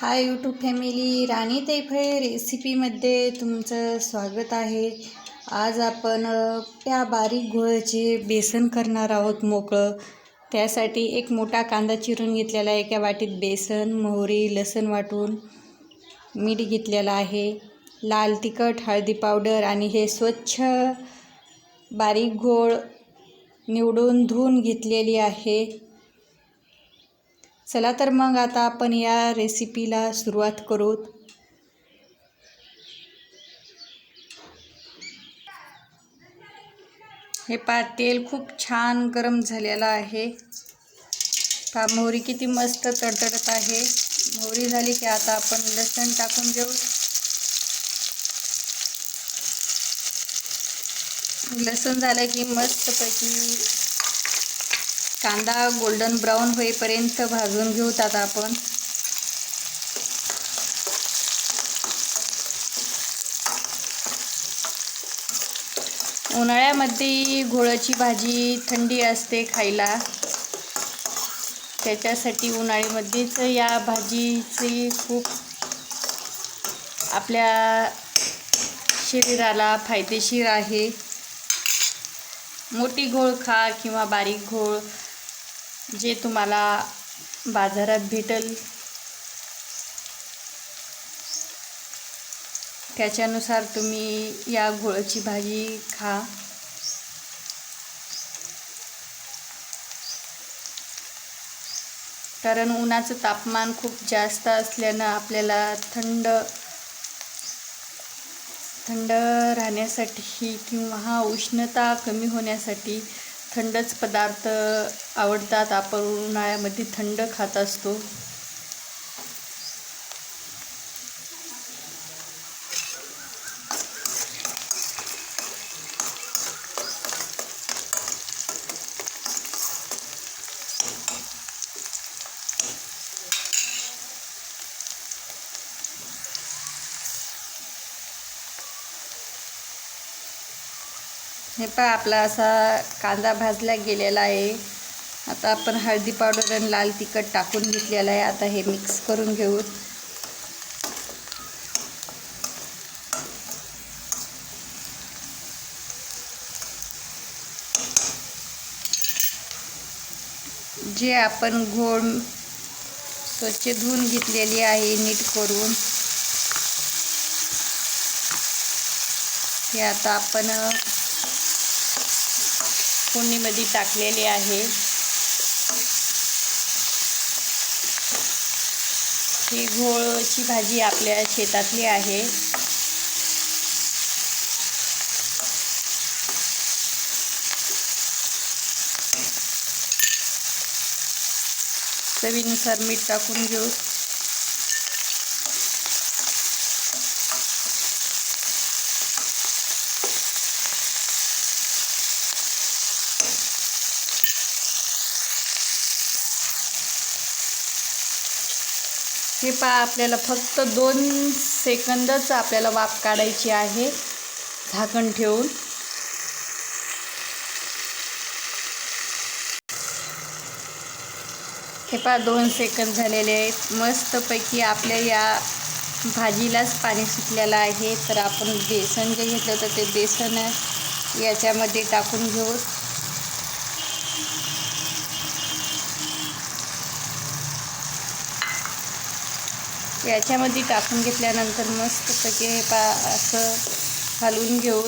Hi YouTube family राणी तैफळे रेसिपीमध्ये तुमचं स्वागत आहे. आज आपण त्या बारीक गोळ्याचे बेसन करणार आहोत मोकळं. त्यासाठी एक मोठा कांदा चिरून घेतलेला आहे एका वाटीत बेसन मोहरी लसण वाटून मीठ घेतलेलं आहे. लाल तिखट हळदी पावडर आणि हे स्वच्छ बारीक घोळ निवडून धुवून घेतलेली आहे. चला तर मग आता आपण या रेसिपीला सुरुवात करू हे पा तेल खूप छान गरम झालेलं आहे. पा मोहरी किती मस्त तडतडत आहे. मोहरी झाली की आता आपण लसण टाकून देऊ. लसण झालं की मस्तपैकी कांदा गोल्डन ब्राऊन होईपर्यंत भाजून घेऊत आता आपण. उन्हाळ्यामध्ये घोळाची भाजी थंडी असते खायला. त्याच्यासाठी उन्हाळ्यामध्येच या भाजीची खूप आपल्या शरीराला फायदेशीर आहे. मोठी घोळ खा किंवा बारीक घोळ जे तुम्हाला बाजारात भेटेल त्याच्यानुसार तुम्ही या घोळची भाजी खा. कारण उन्हाचं तापमान खूप जास्त असल्यानं आपल्याला थंड थंड राहण्यासाठी किंवा उष्णता कमी होण्यासाठी थंडच पदार्थ आवडतात. आपण उन्हाळ्यामध्ये थंड खात असतो. हे पहा आपला असा कांदा भाजला गेलेला आहे. आता आपण हळदी पावडर आणि लाल तिखट टाकून घेतलेलं आहे. आता हे मिक्स करून घेऊ. जे आपण घोळ स्वच्छ धुवून घेतलेली आहे नीट करून. हे आता आपण फोडणीमध्ये टाकलेले आहे. ही घोळची भाजी आपल्या शेतातली आहे. चवीनुसार मीठ टाकून घेऊ. हे पहा आपल्याला फक्त दोन सेकंदच आपल्याला वाफ काढायची आहे. झाकण ठेवून. हे पहा दोन सेकंद झालेले आहेत. मस्तपैकी आपल्या या भाजीलाच पाणी सुटलेलं आहे. तर आपण बेसन जे घेतलं होतं ते बेसन याच्यामध्ये टाकून घेऊ. याच्यामध्ये टाकून घेतल्यानंतर मस्त हे पा असं हलवून घेऊ.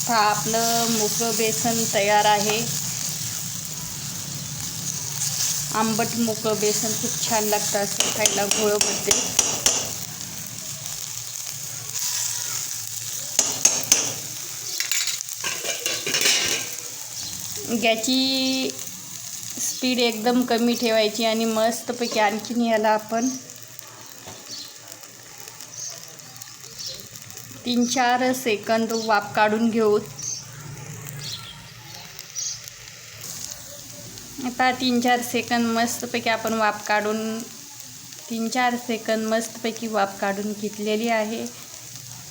हा आपलं मोकळं बेसन तयार आहे. आंबट मोकळं बेसन खूप छान लागतं असं खायला घोळमध्ये गॅची स्पीड एकदम कमी ठेवायची आणि मस्तपैकी आणखीन याला आपण तीन चार सेकंद वाफ काढून घेऊ. आता तीन चार सेकंद मस्तपैकी आपण वाफ काढून तीन चार सेकंद मस्तपैकी वाफ काढून घेतलेली आहे.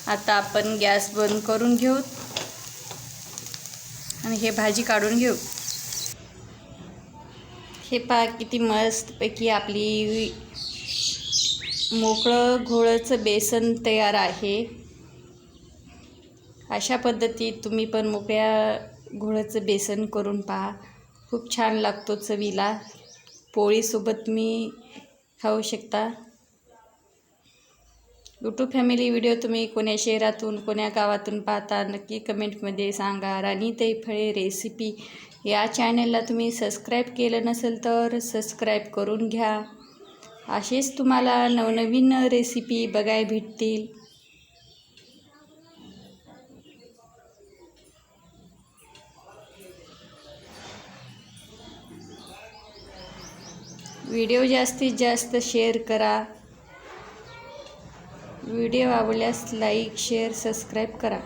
आता आपण गॅस बंद करून घेऊ आणि हे भाजी काढून घेऊ. हे पहा किती मस्तपैकी आपली मोकळं घोळचं बेसन तयार आहे. अशा पद्धतीत तुम्ही पण मोकळ्या घोळाचं बेसन करून पहा. खूप छान लागतो चवीला. पोळीसोबत तुम्ही खाऊ शकता. यूट्यूब फॅमिली व्हिडिओ तुम्ही कोण्या शहरातून कोण्या गावातून पाहता नक्की कमेंटमध्ये सांगा. राणीताई फळे रेसिपी या चॅनलला तुम्ही सबस्क्राईब केलं नसेल तर सबस्क्राईब करून घ्या. असेच तुम्हाला नवनवीन रेसिपी बघाय भेटतील. व्हिडिओ जास्तीत जास्त शेअर करा. व्हिडिओ आवडल्यास लाईक शेअर सबस्क्राईब करा.